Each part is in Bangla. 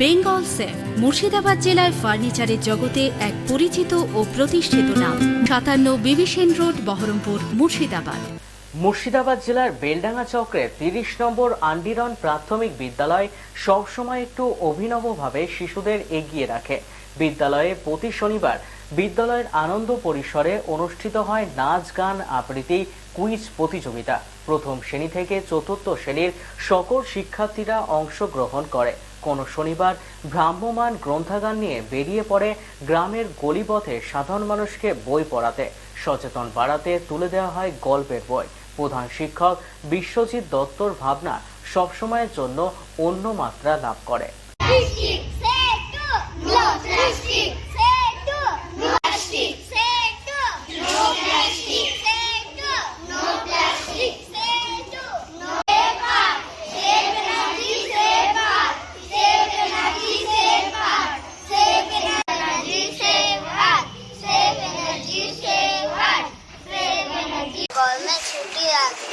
বেঙ্গল সেফ, মুর্শিদাবাদ জেলায় ফার্নিচারের জগতে এক পরিচিত ও প্রতিষ্ঠিত নাম। সাতান্ন বিবিসেন রোড, বহরমপুর, মুর্শিদাবাদ। মুর্শিদাবাদ জেলার বেলডাঙ্গা চক্রে তিরিশ নম্বর আন্ডিরন প্রাথমিক বিদ্যালয় সবসময় একটু অভিনবভাবে শিশুদের এগিয়ে রাখে। বিদ্যালয়ে প্রতি শনিবার বিদ্যালয়ের আনন্দ পরিসরে অনুষ্ঠিত হয় নাচ, গান, আবৃত্তি, কুইজ প্রতিযোগিতা। প্রথম শ্রেণি থেকে চতুর্থ শ্রেণির সকল শিক্ষার্থীরা অংশগ্রহণ করে। কোনো শনিবার ভ্রাম্যমান গ্রন্থাগার নিয়ে বেরিয়ে পড়ে গ্রামের গলিপথে সাধারণ মানুষকে বই পড়াতে। সচেতন বাড়াতে তুলে দেওয়া হয় গল্পের বই। প্রধান শিক্ষক বিশ্বজিৎ দত্তর ভাবনা সবসময়ের জন্য অন্য মাত্রা লাভ করে।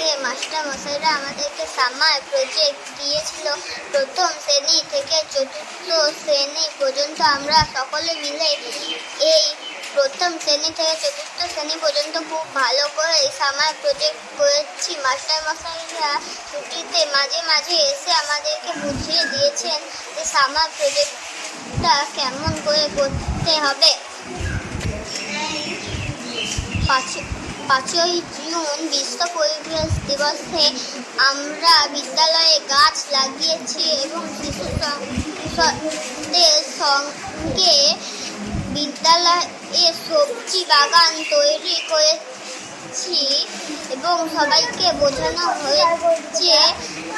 আগে মাস্টার মশাইরা আমাদেরকে সামার প্রজেক্ট দিয়েছিল, প্রথম শ্রেণি থেকে চতুর্থ শ্রেণি পর্যন্ত আমরা সকলে মিলে এই প্রথম শ্রেণি থেকে চতুর্থ শ্রেণি পর্যন্ত খুব ভালো করে সামার প্রজেক্ট করেছি। মাস্টার মশাইরা ছুটিতে মাঝে মাঝে এসে আমাদেরকে বুঝিয়ে দিয়েছেন যে সামার প্রজেক্টটা কেমন করে করতে হবে। পাঁচ- পাঁচই জুন বিশ্ব পরিবেশ দিবসে আমরা বিদ্যালয়ে গাছ লাগিয়েছি এবং শিশু শিশুদের সঙ্গে বিদ্যালয়ে সবজি বাগান তৈরি করেছি এবং সবাইকে বোঝানো হয়েছে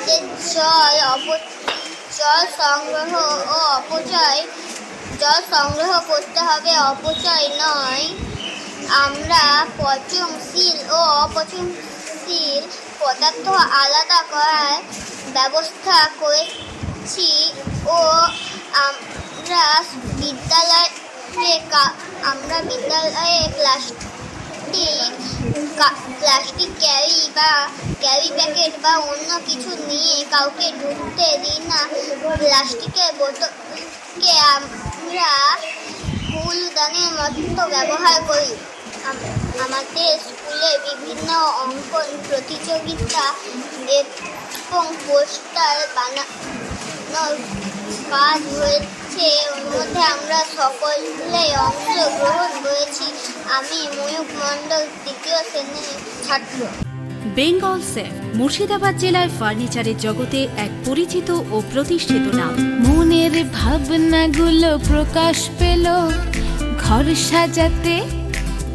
যে জল অপ জল সংগ্রহ ও অপচয়, জল সংগ্রহ করতে হবে, অপচয় নয়। আমরা পচনশীল ও অপচনশীল পদার্থ আলাদা করার ব্যবস্থা করেছি ও আমরা বিদ্যালয়ে আমরা বিদ্যালয়ে প্লাস্টিক প্লাস্টিক ক্যারি বা ক্যারি প্যাকেট বা অন্য কিছু নিয়ে কাউকে ঢুকতে দিই না। প্লাস্টিকের বোতলকে আমরা ফুলদানের মতো ব্যবহার করি। আমাদের স্কুলে বিভিন্ন অঙ্কন প্রতিযোগিতা এবং পোস্টার বানানোর কাজ হয়েছে। ওর মধ্যে আমরা সকলে অংশগ্রহণ করেছি। আমি ময়ূক মণ্ডল, তৃতীয় শ্রেণির ছাত্র। বেঙ্গল সেফ মুর্শিদাবাদ জেলায় ফার্নিচারের জগতে এক পরিচিত ও প্রতিষ্ঠিত নাম। মনের ভাবনাগুলো প্রকাশ পেল। ঘর সাজাতে